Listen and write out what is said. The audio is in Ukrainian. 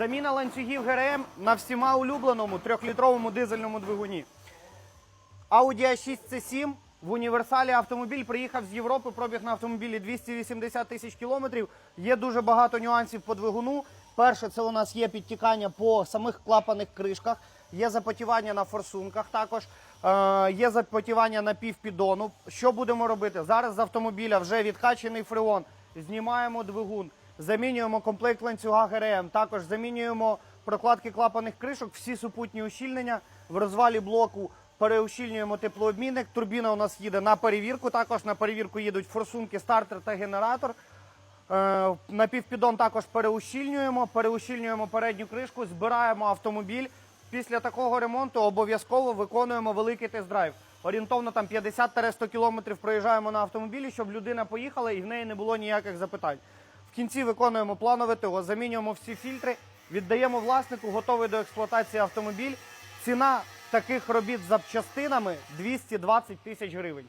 Заміна ланцюгів ГРМ на всіма улюбленому трьохлітровому дизельному двигуні. Audi A6 C7 в універсалі автомобіль приїхав з Європи, пробіг на автомобілі 280 тисяч кілометрів. Є дуже багато нюансів по двигуну. Перше, це у нас є підтікання по самих клапаних кришках, є запотівання на форсунках також, е, є запотівання на півпідону. Що будемо робити? Зараз з автомобіля вже відкачений фреон, знімаємо двигун, замінюємо комплект ланцюга ГРМ, також замінюємо прокладки клапаних кришок, всі супутні ущільнення в розвалі блоку переущільнюємо теплообмінник. Турбіна у нас їде на перевірку. Також на перевірку їдуть форсунки, стартер та генератор. Е, На півпідон також переущільнюємо, переущільнюємо передню кришку, збираємо автомобіль. Після такого ремонту обов'язково виконуємо великий тест-драйв. Орієнтовно там 50-100 кілометрів проїжджаємо на автомобілі, щоб людина поїхала і в неї не було ніяких запитань. В кінці виконуємо планове ТО, замінюємо всі фільтри, віддаємо власнику, готовий до експлуатації автомобіль. Ціна таких робіт з запчастинами 220 тисяч гривень.